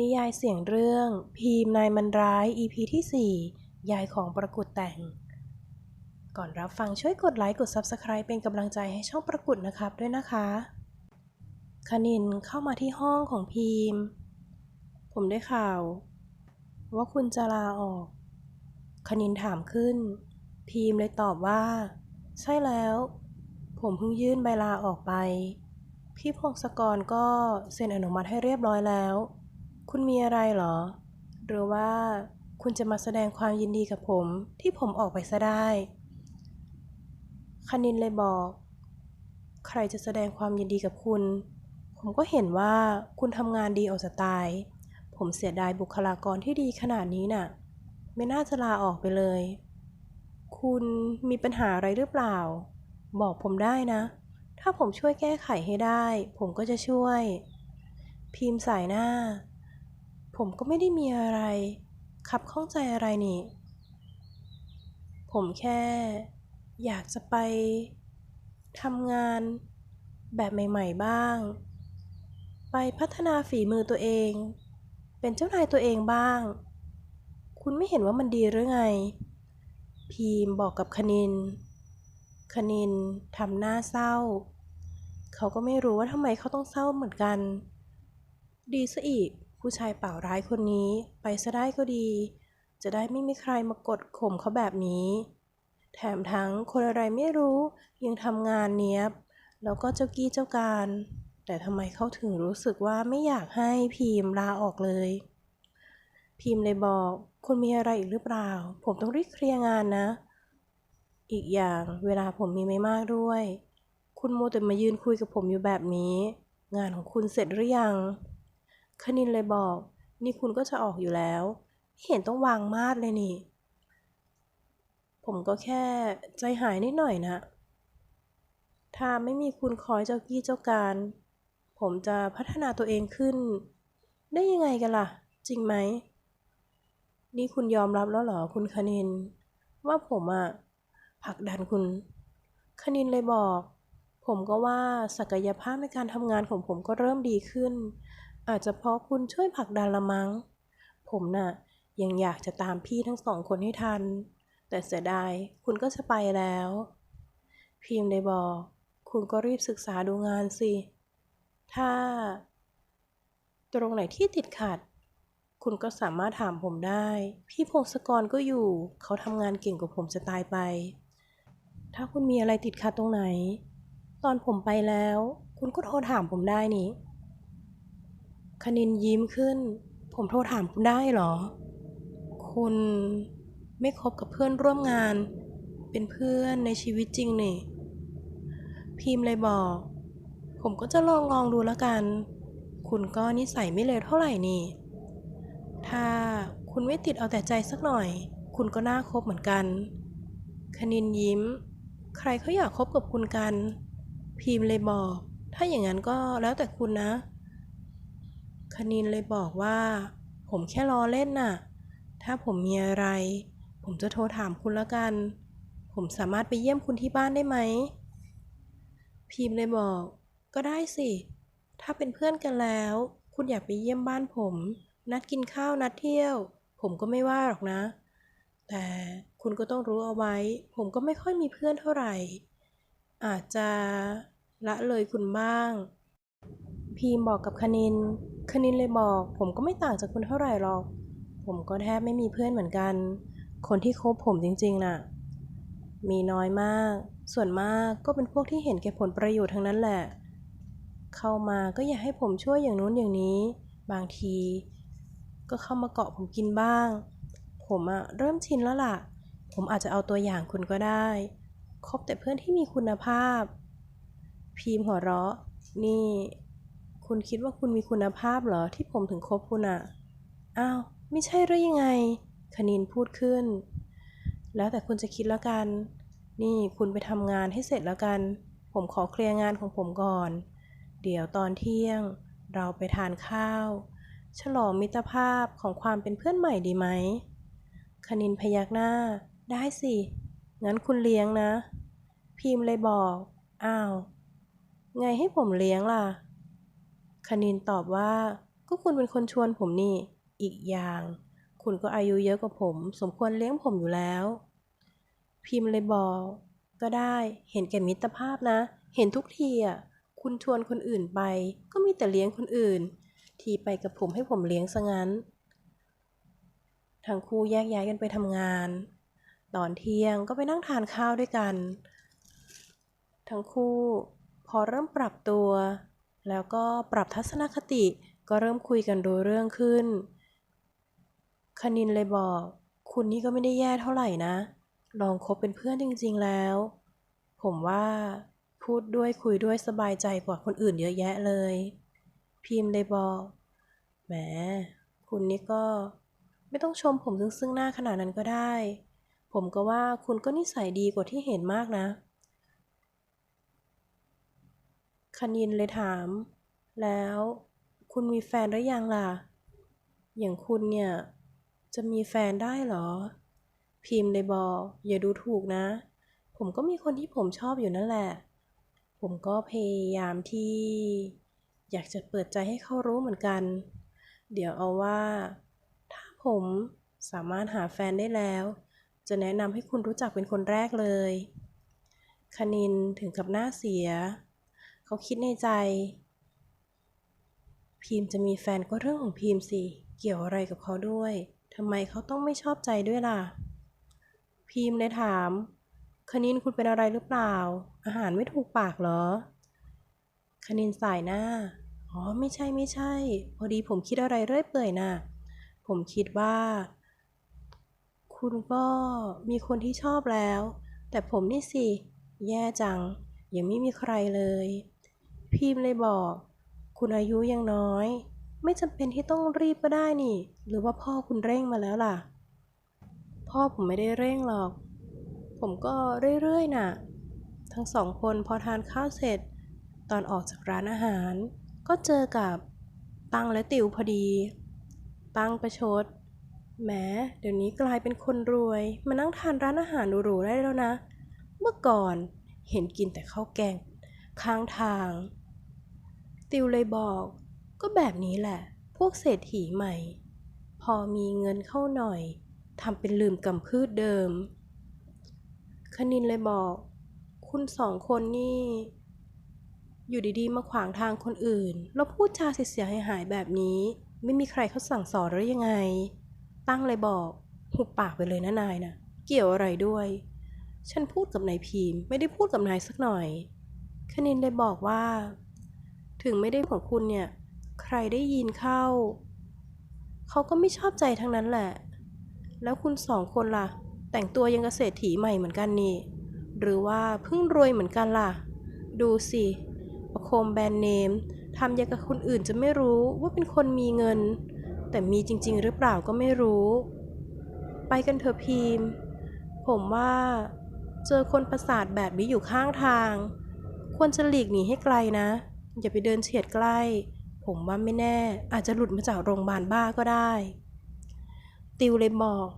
นิยายเสียงเรื่อง พีมนายมันร้าย EP ที่ 4 ยายของประกุดแต่ง ก่อนรับฟังช่วยกดไลค์กด Subscribe เป็นกำลังใจให้ช่องประกุดนะครับด้วยนะคะคณินเข้ามาที่ห้องของพีม ผมได้ข่าว ว่าคุณจะลาออกคณินถามขึ้น พีมเลยตอบว่า ใช่แล้ว ผมเพิ่งยื่นใบลาออกไป พี่พงศกรก็เซ็นอนุมัติให้เรียบร้อยแล้ว คุณมีอะไรเหรอ หรือว่าคุณจะมาแสดงความยินดีกับผมที่ผมออกไปซะได้คณินเลยบอก ใครจะแสดงความยินดีกับคุณ ผมก็เห็นว่าคุณทำงานดีออกจะตาย ผมเสียดายบุคลากรที่ดีขนาดนี้น่ะ ไม่น่าจะลาออกไปเลย คุณมีปัญหาอะไรหรือเปล่า บอกผมได้นะ ถ้าผมช่วยแก้ไขให้ได้ ผมก็จะช่วย พิมพ์สายหน้า ผมก็ไม่ได้มีอะไร ขับข้องใจอะไรนี่ ผมแค่ อยากจะไปทำงานแบบใหม่ ๆ บ้าง ไปพัฒนาฝีมือตัวเอง เป็นเจ้านายตัวเองบ้าง คุณไม่เห็นว่ามันดีหรือไง พีมบอกกับคณิน คณินทำหน้าเศร้า เขาก็ไม่รู้ว่าทำไมเขาต้องเศร้าเหมือนกัน ดีซะอีก ผู้ชายเป่าร้ายคนนี้ไปซะได้ก็ดี จะได้ไม่มีใครมากดข่มเขาแบบนี้ แถมทั้งคนอะไรไม่รู้ยังทำงานเนี้ยบ แล้วก็เจ้ากี้เจ้าการ แต่ทำไมเขาถึงรู้สึกว่าไม่อยากให้พีมลาออกเลยพีมเลยบอกคุณมีอะไรอีกหรือเปล่า ผมต้องรีบเคลียร์งานนะ อีกอย่างเวลาผมมีไม่มากด้วย คุณโมแต่มายืนคุยกับผมอยู่แบบนี้ งานของคุณเสร็จหรือยัง คณินเลยบอก นี่คุณก็จะออกอยู่แล้วไม่เห็นต้องวางมาดเลยนี่ ผมก็แค่ใจหายนิดหน่อยนะ ถ้าไม่มีคุณคอยเจ้ากี้เจ้าการ ผมจะพัฒนาตัวเองขึ้น ได้ยังไงกันล่ะ จริงไหม นี่คุณยอมรับแล้วเหรอคุณคณิน ว่าผมอะผลักดันคุณ คณินเลยบอกผมก็ว่าศักยภาพในการทำงานของผมก็เริ่มดีขึ้น อาจจะเพราะคุณช่วยผลักดันละมั้ง ผมน่ะ ยังอยากจะตามพี่ทั้งสองคนให้ทัน แต่เสียดายคุณก็จะไปแล้ว พิมพ์ได้บอก คุณก็รีบศึกษาดูงานสิ ถ้า ตรงไหนที่ติดขัด คุณก็สามารถถามผมได้ พี่พงศกรก็อยู่ เขาทำงานเก่งกว่าผมจะตายไป ถ้าคุณมีอะไรติดขัดตรงไหน ตอนผมไปแล้ว คุณก็โทรถามผมได้นี่ คณินยิ้มขึ้น ผมโทรถามคุณได้เหรอ คุณไม่คบกับเพื่อนร่วมงาน เป็นเพื่อนในชีวิตจริงนี่ พิมพ์เลยบอก ผมก็จะลองลองดูแล้วกัน คุณก็นิสัยไม่เลวเท่าไหร่นี่ ถ้าคุณไม่ติดเอาแต่ใจสักหน่อย คุณก็น่าคบเหมือนกัน คณินยิ้ม ใครเขาอยากคบกับคุณกัน พิมพ์เลยบอก ถ้าอย่างนั้นก็แล้วแต่คุณนะ คณินเลยบอกว่า ผมแค่ล้อเล่นน่ะ ถ้าผมมีอะไร ผมจะโทรถามคุณล้วกัน ผมสามารถไปเยี่ยมคุณที่บ้านได้ไหม พิมพ์เลยบอก ก็ได้สิ ถ้าเป็นเพื่อนกันแล้ว คุณอยากไปเยี่ยมบ้านผม นัดกินข้าวนัดเที่ยว ผมก็ไม่ว่าหรอกนะ แต่คุณก็ต้องรู้เอาไว้ ผมก็ไม่ค่อยมีเพื่อนเท่าไหร่ อาจจะละเลยคุณบ้าง พีมบอกกับคณิน คณินเลยบอก ผมก็ไม่ต่างจากคุณเท่าไหร่หรอก ผมก็แทบไม่มีเพื่อนเหมือนกัน คนที่คบผมจริงๆน่ะ มีน้อยมาก ส่วนมากก็เป็นพวกที่เห็นแก่ผลประโยชน์ทั้งนั้นแหละ เข้ามาก็อยากให้ผมช่วยอย่างนู้นอย่างนี้ บางที ก็เข้ามาเกาะผมกินบ้าง ผมอะเริ่มชินแล้วล่ะ ผมอาจจะเอาตัวอย่างคุณก็ได้ คบแต่เพื่อนที่มีคุณภาพ พีมหัวเราะ นี่ คุณคิดว่าคุณมีคุณภาพเหรอที่ผมถึงคบคุณอะอ้าว ไม่ใช่หรือยังไง คณินพูดขึ้น แล้วแต่คุณจะคิดแล้วกัน นี่คุณไปทำงานให้เสร็จแล้วกัน ผมขอเคลียร์งานของผมก่อน เดี๋ยวตอนเที่ยง เราไปทานข้าว ฉลองมิตรภาพของความเป็นเพื่อนใหม่ดีไหม คณินพยักหน้า ได้สิ งั้นคุณเลี้ยงนะ พิมพ์เลยบอก อ้าว ไงให้ผมเลี้ยงล่ะ คณินตอบว่า ก็คุณเป็นคนชวนผมนี่ อีกอย่าง คุณก็อายุเยอะกว่าผม สมควรเลี้ยงผมอยู่แล้ว พิมพ์เลยบอก ก็ได้เห็นแก่มิตรภาพนะ เห็นทุกทีอะคุณชวนคนอื่นไป ก็มีแต่เลี้ยงคนอื่น ทีไปกับผมให้ผมเลี้ยงซะงั้น ทั้งคู่แยกย้ายกันไปทำงาน ตอนเที่ยงก็ไปนั่งทานข้าวด้วยกัน ทั้งคู่ พอเริ่มปรับตัว แล้วก็ปรับทัศนคติก็เริ่มคุยกันรู้เรื่องขึ้น คณินเลยบอก คุณนี่ก็ไม่ได้แย่เท่าไหร่นะ ลองคบเป็นเพื่อนจริงๆแล้ว ผมว่าพูดด้วยคุยด้วยสบายใจกว่าคนอื่นเยอะแยะเลย พิมพ์เลยบอกแหม คุณนี่ก็ไม่ต้องชมผมซึ่งซึ่งหน้าขนาดนั้นก็ได้ ผมก็ว่าคุณก็นิสัยดีกว่าที่เห็นมากนะ คณินเลยถาม แล้วคุณมีแฟนหรือยังล่ะ อย่างคุณเนี่ย จะมีแฟนได้เหรอ พิมพ์เลยบอก อย่าดูถูกนะ ผมก็มีคนที่ผมชอบอยู่นั่นแหละ ผมก็พยายามที่ อยากจะเปิดใจให้เขารู้เหมือนกัน เดี๋ยวเอาว่า ถ้าผมสามารถหาแฟนได้แล้ว จะแนะนำให้คุณรู้จักเป็นคนแรกเลยคณินถึงกับหน้าเสีย เขาคิดในใจ พิมจะมีแฟนก็เรื่องของพิมสิ เกี่ยวอะไรกับเขาด้วยทำไมเขาต้องไม่ชอบใจด้วยล่ะ พิมเลยถาม คณินคุณเป็นอะไรหรือเปล่า อาหารไม่ถูกปากเหรอ คณินสายหน้า อ๋อ ไม่ใช่ไม่ใช่ พอดีผมคิดอะไรเรื่อยเปื่อยน่ะ ผมคิดว่า คุณก็มีคนที่ชอบแล้ว แต่ผมนี่สิ แย่จัง ยังไม่มีใครเลย พิมพ์เลยบอก คุณอายุยังน้อย ไม่จำเป็นที่ต้องรีบก็ได้นี่ หรือว่าพ่อคุณเร่งมาแล้วล่ะ พ่อผมไม่ได้เร่งหรอก ผมก็เรื่อยๆน่ะ ทั้งสองคนพอทานข้าวเสร็จ ตอนออกจากร้านอาหาร ก็เจอกับตังและติวพอดี ตังประชดแหมเดี๋ยวนี้กลายเป็นคนรวย มานั่งทานร้านอาหารหรูๆได้แล้วนะ เมื่อก่อนเห็นกินแต่ข้าวแกง ข้างทาง ติวเลยบอก ก็แบบนี้แหละ พวกเศรษฐีใหม่ พอมีเงินเข้าหน่อยทำเป็นลืมกำพืชเดิม คณินเลยบอก คุณสองคนนี่ อยู่ดีๆ มาขวางทางคนอื่น แล้วพูดจาเสียหายแบบนี้ ไม่มีใครเขาสั่งสอนหรือยังไง ตั้งเลยบอก หุบปากไปเลยนะนายนะเกี่ยวอะไรด้วย ฉันพูดกับนายพีมไม่ได้พูดกับนายสักหน่อย คณินเลยบอกว่า ถึงไม่ได้ของคุณเนี่ย ใครได้ยินเข้า เขาก็ไม่ชอบใจทั้งนั้นแหละ แล้วคุณสองคนล่ะ แต่งตัวยังเกษตรถีใหม่เหมือนกันนี่ หรือว่าเพิ่งรวยเหมือนกันล่ะ ดูสิประโคมแบรนด์เนมทำยังกับคนอื่นจะไม่รู้ว่าเป็นคนมีเงิน แต่มีจริง ๆ หรือเปล่าก็ไม่รู้ ไปกันเถอะพีม ผมว่าเจอคนประสาทแบบนี้อยู่ข้างทาง ควรจะหลีกหนีให้ไกลนะ อย่าไปเดินเฉียดใกล้ ผมว่าไม่แน่ อาจจะหลุดมาจากโรงพยาบาลบ้าก็ได้ ติวเลยบอก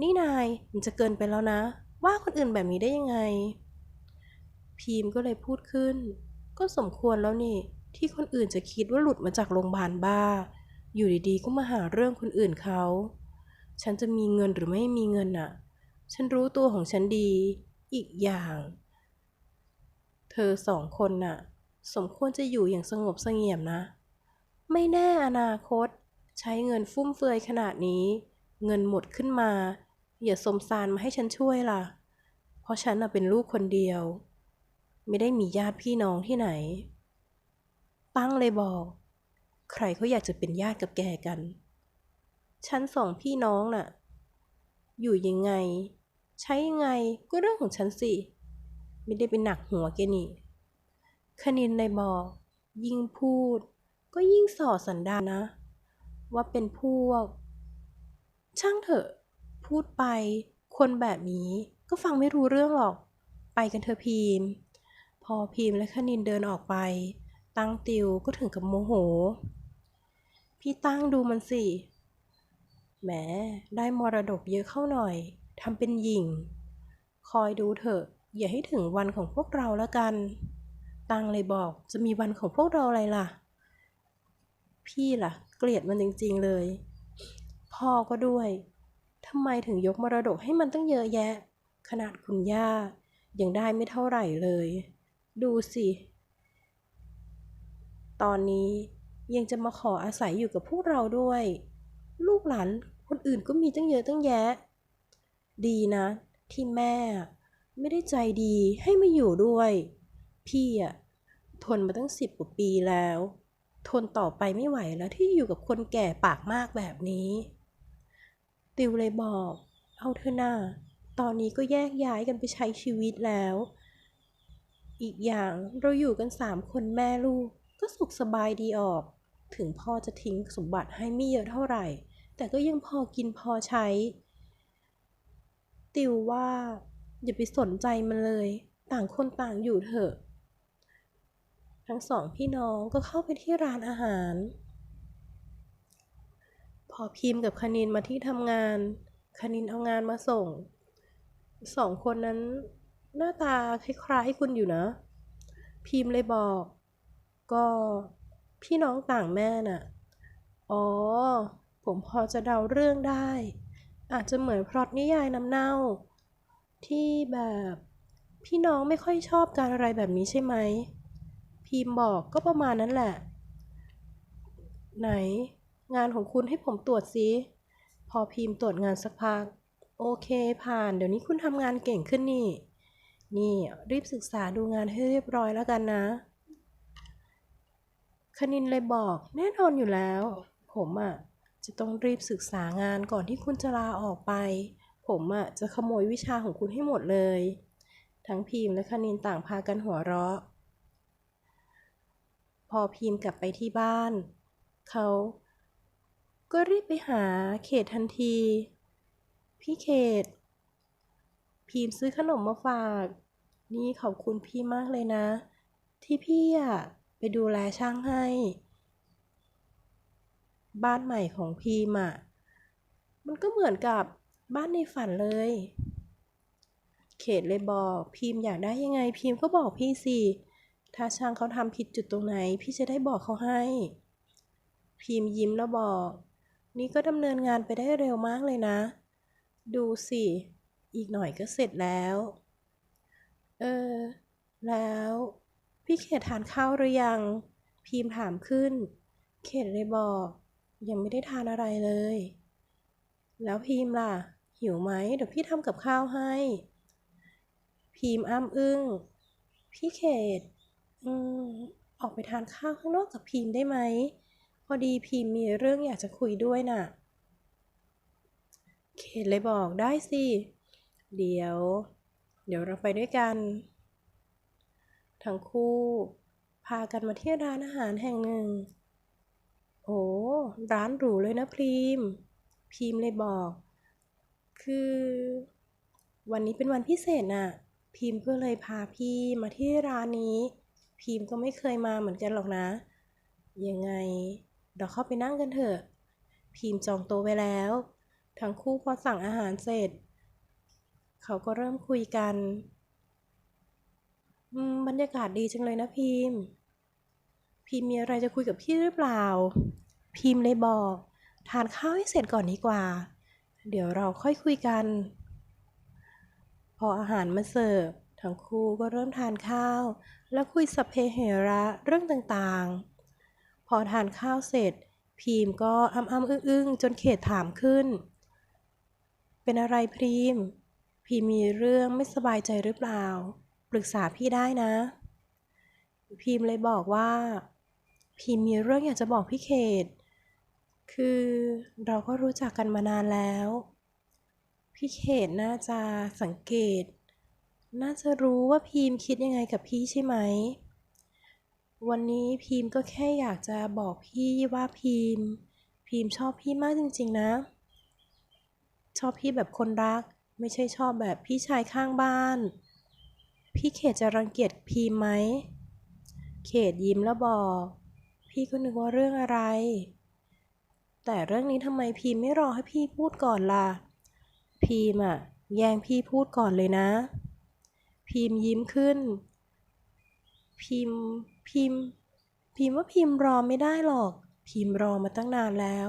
นี่นายมันจะเกินไปแล้วนะ ว่าคนอื่นแบบนี้ได้ยังไง พีมก็เลยพูดขึ้น ก็สมควรแล้วนี่ ที่คนอื่นจะคิดว่าหลุดมาจากโรงพยาบาลบ้า อยู่ดีๆ ก็มาหาเรื่องคนอื่นเขาฉันจะมีเงินหรือไม่มีเงินน่ะ ฉันรู้ตัวของฉันดี อีกอย่าง เธอสองคนน่ะ สมควรจะอยู่อย่างสงบเสงี่ยมนะ ไม่แน่อนาคต ใช้เงินฟุ่มเฟือยขนาดนี้ เงินหมดขึ้นมา อย่าสมสารมาให้ฉันช่วยล่ะ เพราะฉันเป็นลูกคนเดียว ไม่ได้มีญาติพี่น้องที่ไหน ตั้งเลยบอก ใครเขาอยากจะเป็นญาติกับแกกัน ฉันสองพี่น้องน่ะ อยู่ยังไง ใช้ยังไงก็เรื่องของฉันสิ ไม่ได้เป็นหนักหัวแกนี่ คณินเลยบอก ยิ่งพูด ก็ยิ่งส่อสันดานนะ ว่าเป็นพวก ช่างเถอะ พูดไปคนแบบนี้ก็ฟังไม่รู้เรื่องหรอก ไปกันเถอะพีม พอพีมและคณินเดินออกไป ตั้งติวก็ถึงกับโมโห พี่ตั้งดูมันสิ แหม ได้มรดกเยอะเข้าหน่อยทำเป็นหญิงคอยดูเถอะ อย่าให้ถึงวันของพวกเราแล้วกัน ตังเลยบอก จะมีวันของพวกเราอะไรล่ะ พี่ล่ะ เกลียดมันจริง ๆเลย พ่อก็ด้วยทำไมถึงยกมรดกให้มันตั้งเยอะแยะ ขนาดคุณย่ายังได้ไม่เท่าไหร่เลย ดูสิ ตอนนี้ยังจะมาขออาศัยอยู่กับพวกเราด้วย ลูกหลานคนอื่นก็มีตั้งเยอะตั้งแยะ ดีนะ ที่แม่ไม่ได้ใจดีให้มาอยู่ด้วย พี่อะ ทนมาตั้งสิบกว่าปีแล้ว ทนต่อไปไม่ไหวแล้วที่อยู่กับคนแก่ปากมากแบบนี้ ติวเลยบอก เอาเถอะนาตอนนี้ก็แยกย้ายกันไปใช้ชีวิตแล้ว อีกอย่างเราอยู่กันสามคนแม่ลูก ก็สุขสบายดีออก ถึงพ่อจะทิ้งสมบัติให้ไม่เยอะเท่าไหร่ แต่ก็ยังพอกินพอใช้ ติวว่า อย่าไปสนใจมันเลย ต่างคนต่างอยู่เถอะ ทั้งสองพี่น้องก็เข้าไปที่ร้านอาหาร พอพิมพ์กับคณินมาที่ทำงาน คณินเอางานมาส่ง สองคนนั้นหน้าตาคล้ายๆคุณอยู่นะ พิมพ์เลยบอก ก็พี่น้องต่างแม่น่ะ อ๋อ ผมพอจะเดาเรื่องได้ อาจจะเหมือนพล็อตนิยายน้ำเน่า ที่แบบพี่น้องไม่ค่อยชอบการอะไรแบบนี้ใช่ไหม พิมพ์บอกก็ประมาณนั้นแหละ ไหน งานของคุณให้ผมตรวจสิพอพิมพ์ตรวจงานสักพัก โอเคผ่าน เดี๋ยวนี้คุณทำงานเก่งขึ้นนี่ นี่รีบศึกษาดูงานให้เรียบร้อยแล้วกันนะคณินเลยบอกแน่นอนอยู่แล้ว ผมอะจะต้องรีบศึกษางานก่อนที่คุณจะลาออกไป ผมอะจะขโมยวิชาของคุณให้หมดเลย ทั้งพิมพ์และคณินต่างพากันหัวเราะ พอพิมพ์กลับไปที่บ้าน เขาก็รีบไปหาเขตทันที พี่เขต พิมพ์ซื้อขนมมาฝาก นี่ขอบคุณพี่มากเลยนะ ที่พี่อะไปดูแลช่างให้ บ้านใหม่ของพิมอะมันก็เหมือนกับบ้านในฝันเลย เขตเลยบอกพิมพ์อยากได้ยังไงพิมพ์ก็บอกพี่สิ ถ้าช่างเขาทำผิดจุดตรงไหน พี่จะได้บอกเขาให้ พิมพ์ยิ้มแล้วบอก นี่ก็ดำเนินงานไปได้เร็วมากเลยนะ ดูสิ อีกหน่อยก็เสร็จแล้ว เออ แล้ว พี่เขตทานข้าวหรือยัง พิมพ์ถามขึ้น เขตเลยบอก ยังไม่ได้ทานอะไรเลย แล้วพิมพ์ล่ะ หิวไหมเดี๋ยวพี่ทำกับข้าวให้ พิมพ์อ้ำอึ้งพี่เขต อืม ออกไปทานข้าวข้างนอกกับพิมพ์ได้ไหม พอดีพิมพ์มีเรื่องอยากจะคุยด้วยน่ะ เขตเลยบอกได้สิ เดี๋ยว เดี๋ยวเราไปด้วยกัน ทั้งคู่ พากันมาที่ร้านอาหารแห่งหนึ่ง โอ้ ร้านหรูเลยนะพรีมพิมพ์เลยบอก คือ วันนี้เป็นวันพิเศษน่ะ พิมพ์ก็เลยพาพี่มาที่ร้านนี้ พิมพ์ก็ไม่เคยมาเหมือนกันหรอกนะ ยังไง เราเข้าไปนั่งกันเถอะพิมพ์จองโต๊ะไว้แล้ว ทั้งคู่พอสั่งอาหารเสร็จ เขาก็เริ่มคุยกันอืมบรรยากาศดีจังเลยนะพิมพ์พิมพ์มีอะไรจะคุยกับพี่หรือเปล่าพิมพ์เลยบอก ทานข้าวให้เสร็จก่อนดีกว่า เดี๋ยวเราค่อยคุยกัน พออาหารมาเสิร์ฟ ทั้งคู่ก็เริ่มทานข้าว แล้วคุยสัพเพเหระเรื่องต่างๆ พอทานข้าวเสร็จพิมก็อ้ำอ้อึ้งอึ้งๆ จนเขตถามขึ้น เป็นอะไรพีม พี่มีเรื่องไม่สบายใจหรือเปล่า ปรึกษาพี่ได้นะพิมเลยบอกว่าพิมมีเรื่องอยากจะบอกพี่เขต คือเราก็รู้จักกันมานานแล้ว พี่เขตน่าจะสังเกต น่าจะรู้ว่าพิมคิดยังไงกับพี่ใช่ไหม วันนี้พิมก็แค่อยากจะบอกพี่ว่าพิมพิมชอบพี่มากจริง ๆ นะ ชอบพี่แบบคนรัก ไม่ใช่ชอบแบบพี่ชายข้างบ้าน พี่เขตจะรังเกียจพิมไหม เขตยิ้มแล้วบอก พี่ก็นึกว่าเรื่องอะไร แต่เรื่องนี้ทำไมพิมไม่รอให้พี่พูดก่อนล่ะพิมอะแย่งพี่พูดก่อนเลยนะ พิมยิ้มขึ้น พิมพ์ พิมพ์ พิมพ์ว่าพิมพ์รอไม่ได้หรอก พิมพ์รอมาตั้งนานแล้ว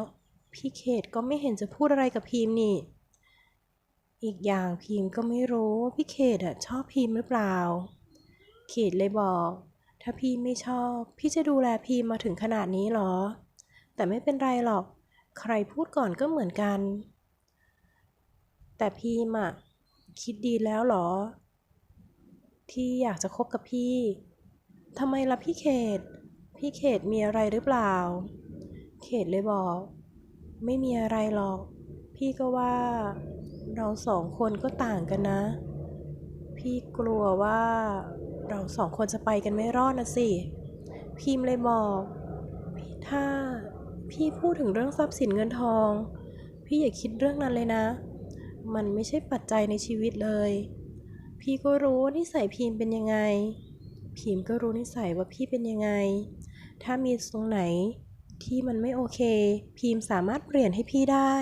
พี่เขตก็ไม่เห็นจะพูดอะไรกับพิมพ์นี่ อีกอย่างพิมพ์ก็ไม่รู้ว่าพี่เขตอะชอบพิมพ์หรือเปล่า เขตเลยบอก ถ้าพี่ไม่ชอบ พี่จะดูแลพิมพ์มาถึงขนาดนี้หรอ แต่ไม่เป็นไรหรอก ใครพูดก่อนก็เหมือนกัน แต่พิมพ์อะคิดดีแล้วหรอ ที่อยากจะคบกับพี่ทำไมล่ะพี่เขต พี่เขตมีอะไรหรือเปล่า เขตเลยบอก ไม่มีอะไรหรอก พี่ก็ว่า เราสองคนก็ต่างกันนะ พี่กลัวว่า เราสองคนจะไปกันไม่รอดนะสิ พิมพ์เลยบอกถ้าพี่พูดถึงเรื่องทรัพย์สินเงินทอง พี่อย่าคิดเรื่องนั้นเลยนะ มันไม่ใช่ปัจจัยในชีวิตเลย พี่ก็รู้ว่านิสัยพิมพ์เป็นยังไง พิมพ์ก็รู้นิสัยว่าพี่เป็นยังไง ถ้ามีตรงไหนที่มันไม่โอเค พิมพ์สามารถเปลี่ยนให้พี่ได้